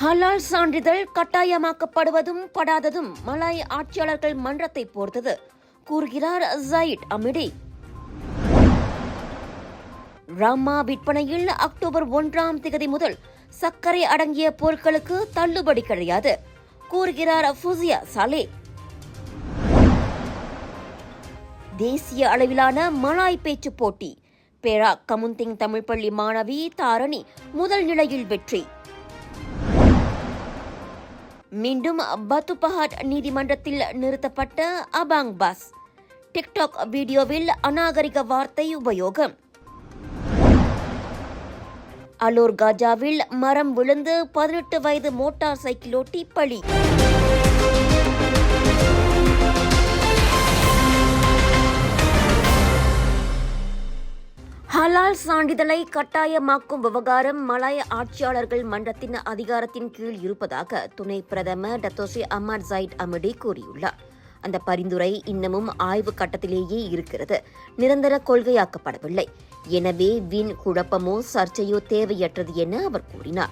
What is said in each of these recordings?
ஹலால் சான்றிதழ் கட்டாயமாக்கப்படுவதும் படாததும் மலாய் ஆட்சியாளர்கள் மன்றத்தை பொறுத்தது கூறுகிறார் ஜயிட் அமிடி. ராமா விற்பனையில் அக்டோபர் ஒன்றாம் திகதி முதல் சர்க்கரை அடங்கிய பொருட்களுக்கு தள்ளுபடி கிடையாது கூறுகிறார் ஃபுசியா சாலே. தேசிய அளவிலான மலாய் பேச்சு போட்டி. பேரா கமுந்திங் தமிழ் பள்ளி மாணவி தாரணி முதல் நிலையில் வெற்றி. மீண்டும் பத்துபஹாட் நீதிமன்றத்தில் நிறுத்தப்பட்ட அபாங் பாஸ். டிக்டாக் வீடியோவில் அநாகரிக வார்த்தை உபயோகம். அலோர் காஜாவில் மரம் விழுந்து பதினெட்டு வயது மோட்டார் சைக்கிளோட்டி பலி. ஹலால் சான்றிதழை கட்டாயமாக்கும் விவகாரம் மலாய ஆட்சியாளர்கள் மன்றத்தின் அதிகாரத்தின் கீழ் இருப்பதாக துணை பிரதமர் டத்தோசி அமர் ஜைட் அமடி கூறியுள்ளார். அந்த பரிந்துரை இன்னமும் ஆய்வு கட்டத்திலேயே இருக்கிறது. நிரந்தர கொள்கையாக்கப்படவில்லை. எனவே வீண் குழப்பமோ சர்ச்சையோ தேவையற்றது என அவர் கூறினார்.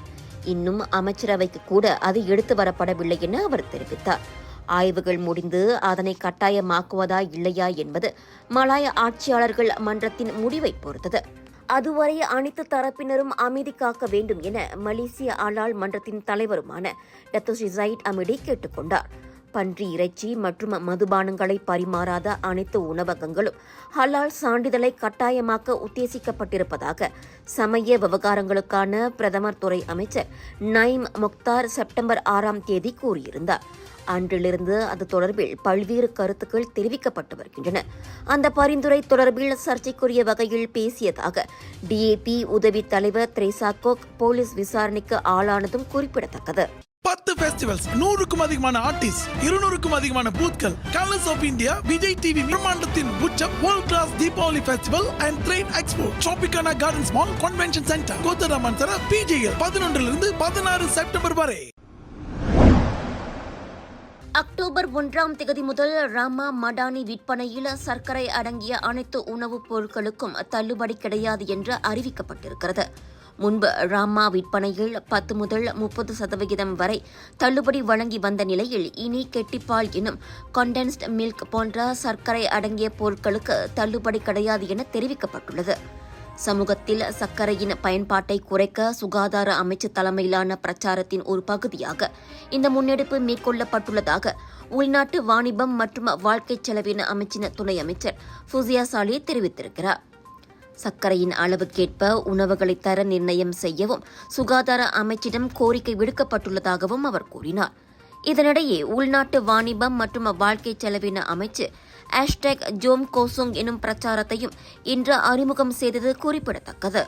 இன்னும் அமைச்சரவைக்கு கூட அது எடுத்து வரப்படவில்லை என அவர் தெரிவித்தார். ஆய்வுகள் முடிந்து அதனை கட்டாயமாக்குவதா இல்லையா என்பது மலாய ஆட்சியாளர்கள் மன்றத்தின் முடிவை பொறுத்தது. அதுவரை அனைத்து தரப்பினரும் அமைதி காக்க வேண்டும் என மலேசிய ஆளாள் மன்றத்தின் தலைவருமான டத்தோஸ்ரீ ஜயிட் அமிடி கேட்டுக்கொண்டார். பன்றி இறைச்சி மற்றும் மதுபானங்களை பரிமாறாத அனைத்து உணவகங்களும் ஹலால் சான்றிதழை கட்டாயமாக்க உத்தேசிக்கப்பட்டிருப்பதாக சமய விவகாரங்களுக்கான பிரதமர் துறை அமைச்சர் நைம் முக்தார் செப்டம்பர் ஆறாம் தேதி கூறியிருந்தார். அன்றிலிருந்து அது தொடர்பில் பல்வேறு கருத்துக்கள் தெரிவிக்கப்பட்டு வருகின்றன. அந்த பரிந்துரை தொடர்பில் சர்ச்சைக்குரிய வகையில் பேசியதாக டிஏபி உதவி தலைவர் த்ரேசா கோக் போலீஸ் விசாரணைக்கு ஆளானதும் குறிப்பிடத்தக்கது. ஃபெஸ்டிவல்ஸ் நூறுக்கும் அதிகமான ஆர்டிஸ்ட் இருநூறுக்கும் அதிகமான பூத்கள் colours of India Vijay TV பிரம்மாண்டத்தின் உச்சம் world class Deepavali festival and trade expo Tropicana gardens mall convention centre கோத்தரா சர பிஜேஎல் பதினொன்றிலிருந்து பதினாறு செப்டம்பர் வரை. அக்டோபர் ஒன்றாம் தேதி முதல் ராமா மடானி விற்பனையில் சர்க்கரை அடங்கிய அனைத்து உணவுப் பொருட்களுக்கும் தள்ளுபடி கிடையாது என்று அறிவிக்கப்பட்டிருக்கிறது. முன்பு ராமா விற்பனையில் பத்து முதல் முப்பது சதவிகிதம் வரை தள்ளுபடி வழங்கி வந்த நிலையில் இனி கெட்டிப்பால் எனும் கண்டென்ஸ்ட் மில்க் போன்ற சர்க்கரை அடங்கிய பொருட்களுக்கு தள்ளுபடி கிடையாது என தெரிவிக்கப்பட்டுள்ளது. சமூகத்தில் சர்க்கரையின் பயன்பாட்டை குறைக்க சுகாதார அமைச்சு தலைமையிலான பிரச்சாரத்தின் ஒரு பகுதியாக இந்த முன்னெடுப்பு மேற்கொள்ளப்பட்டுள்ளதாக உள்நாட்டு வாணிபம் மற்றும் வாழ்க்கை செலவின அமைச்சின் துணை அமைச்சர் ஃபுசியா சாலி தெரிவித்திருக்கிறார். சர்க்கரையின் அளவுக்கேற்ப உணவுகளை தர நிர்ணயம் செய்யவும் சுகாதார அமைச்சிடம் கோரிக்கை விடுக்கப்பட்டுள்ளதாகவும் அவர் கூறினார். இதனிடையே உள்நாட்டு வாணிபம் மற்றும் வாழ்க்கை செலவின அமைச்சு ஹேஷ்டேக் ஜோம் கோசுங் எனும் பிரச்சாரத்தையும் இன்று அறிமுகம் செய்தது குறிப்பிடத்தக்கது.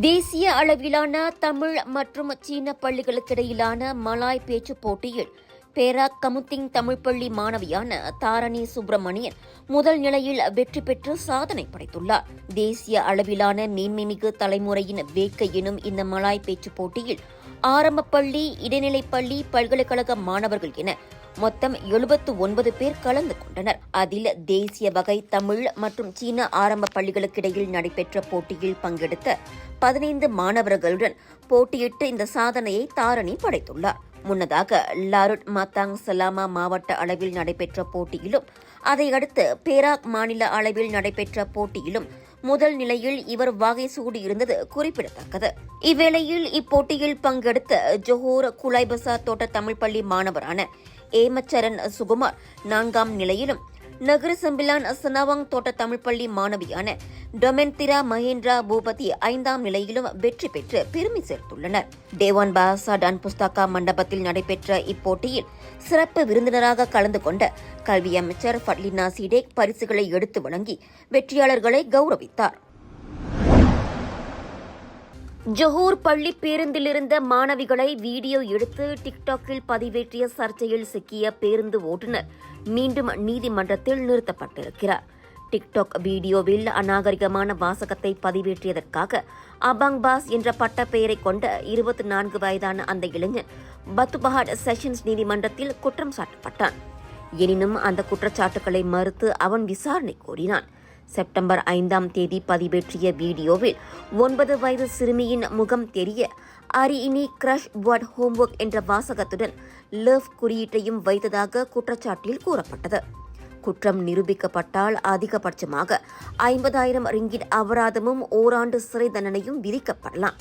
தேசிய அளவிலான தமிழ் மற்றும் சீன பள்ளிகளுக்கிடையிலான மலாய் பேச்சு போட்டியில் பேரா கமுத்திங் தமிழ் பள்ளி மாணவியான தாரணி சுப்பிரமணியன் முதல் நிலையில் வெற்றி பெற்று சாதனை படைத்துள்ளார். தேசிய அளவிலான மேன்மைமிகு தலைமுறையின் வேட்கை எனும் இந்த மலாய் பேச்சு போட்டியில் ஆரம்ப பள்ளி இடைநிலைப் பள்ளி பல்கலைக்கழக மாணவர்கள் என மொத்தம் எழுபத்து ஒன்பது பேர் கலந்து கொண்டனர். அதில் தேசிய வகை தமிழ் மற்றும் சீன ஆரம்ப பள்ளிகளுக்கிடையில் நடைபெற்ற போட்டியில் பங்கெடுத்த பதினைந்து மாணவர்களுடன் போட்டியிட்டு இந்த சாதனையை தாரணி படைத்துள்ளார். முன்னதாக லாருட் மாத்தாங் சலாமா மாவட்ட அளவில் நடைபெற்ற போட்டியிலும் அதையடுத்து பேராக் மாநில அளவில் நடைபெற்ற போட்டியிலும் முதல் நிலையில் இவர் வாகை சூடியிருந்தது குறிப்பிடத்தக்கது. இவ்வேளையில் இப்போட்டியில் பங்கெடுத்த ஜொஹோர் குலைபசா தோட்ட தமிழ் பள்ளி மாணவரான ஏமச்சரன் சுகுமார் நான்காம் நிலையிலும். நகர செம்பிலான் சனாவாங் தோட்ட தமிழ் பள்ளி மாணவியான டொமென்திரா மகேந்திரா பூபதி ஐந்தாம் நிலையிலும் வெற்றி பெற்று பெருமை சேர்த்துள்ளனர். தேவான் பாசா டான் புஸ்தகா மண்டபத்தில் நடைபெற்ற இப்போட்டியில் சிறப்பு விருந்தினராக கலந்து கொண்ட கல்வி அமைச்சர் ஃபட்லினா சீடேக் பரிசுகளை எடுத்து வழங்கி வெற்றியாளர்களை கௌரவித்தார். ஜொஹூர் பள்ளி பேருந்திலிருந்த மாணவிகளை வீடியோ எடுத்து டிக்டாக்கில் பதிவேற்றிய சர்ச்சையில் சிக்கிய பேருந்து ஓட்டுநர் மீண்டும் நீதிமன்றத்தில் நிறுத்தப்பட்டிருக்கிறார். டிக்டாக் வீடியோவில் அநாகரிகமான வாசகத்தை பதிவேற்றியதற்காக அபாங் பாஸ் என்ற பட்ட பெயரை கொண்ட இருபத்தி நான்கு வயதான அந்த இளைஞன் பத்துபஹாட் செஷன்ஸ் நீதிமன்றத்தில் குற்றம் சாட்டப்பட்டான். எனினும் அந்த குற்றச்சாட்டுகளை மறுத்து அவன் விசாரணை கோரினான். செப்டம்பர் ஐந்தாம் தேதி பதிவேற்றிய வீடியோவில் ஒன்பது வயது சிறுமியின் முகம் தெரிய அரி இனி கிரஷ் வாட் ஹோம்ஒர்க் என்ற வாசகத்துடன் லவ் குறியீட்டையும் வைத்ததாக குற்றச்சாட்டில் கூறப்பட்டது. குற்றம் நிரூபிக்கப்பட்டால் அதிகபட்சமாக ஐம்பதாயிரம் ரிங்கிட் அபராதமும் ஓராண்டு சிறை தண்டனையும் விதிக்கப்படலாம்.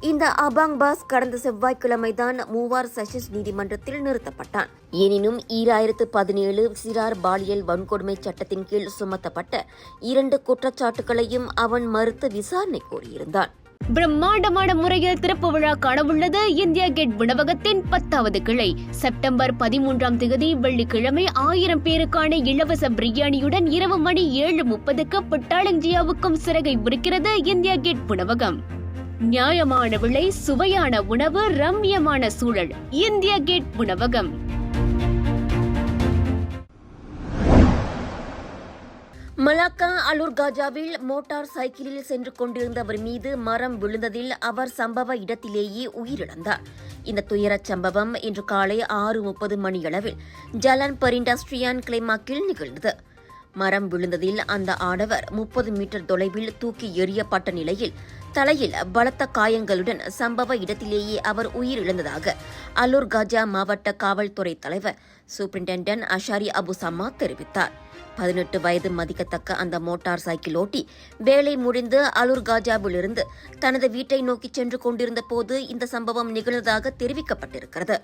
இந்த அபாங் பாஸ் கடந்த செவ்வாய்க்கிழமைதான் மூவார் செஷன்ஸ் நீதிமன்றத்தில் நிறுத்தப்பட்டான். எனினும் ஈராயிரத்து பதினேழு சிறார் பாலியல் வன்கொடுமை சட்டத்தின் கீழ் சுமத்தப்பட்ட இரண்டு குற்றச்சாட்டுகளையும் அவன் மறுத்து விசாரணை கோரியிருந்தான். பிரம்மாண்டமான முறையில் திறப்பு விழா காணவுள்ளது. இந்தியா கேட் உணவகத்தின் பத்தாவது கிளை. செப்டம்பர் பதிமூன்றாம் தேதி வெள்ளிக்கிழமை ஆயிரம் பேருக்கான இலவச பிரியாணியுடன் இரவு மணி ஏழு முப்பதுக்கு பட்டாளஞ்சியாவுக்கும் சிறகை இருக்கிறது இந்தியா கேட் உணவகம் நியாயமான விலை சுவையான உணவு ரம்யமான சூழல். இந்திய கேட் உணவகம். மலாக்கா அலூர் காஜாவில் மோட்டார் சைக்கிளில் சென்று கொண்டிருந்தவர் மீது மரம் விழுந்ததில் அவர் சம்பவ இடத்திலேயே உயிரிழந்தார். இந்த துயரச் சம்பவம் இன்று காலை ஆறு முப்பது மணியளவில் ஜலன் பரிண்டஸ்ட்ரியான் கிளைமாக்கில் நிகழ்ந்தது. மரம் விழுந்ததில் அந்த ஆடவர் முப்பது மீட்டர் தொலைவில் தூக்கி எறியப்பட்ட நிலையில் தலையில் பலத்த காயங்களுடன் சம்பவ இடத்திலேயே அவர் உயிரிழந்ததாக அலூர் காஜா மாவட்ட காவல்துறை தலைவர் சூப்பரிண்டென்டன்ட் அஷாரி அபு சம்மா தெரிவித்தார். பதினெட்டு வயது மதிக்கத்தக்க அந்த மோட்டார் சைக்கிள் ஓட்டி வேலை முடிந்து அலூர் காஜாவிலிருந்து தனது வீட்டை நோக்கி சென்று கொண்டிருந்த போது இந்த சம்பவம் நிகழ்ந்ததாக தெரிவிக்கப்பட்டிருக்கிறது.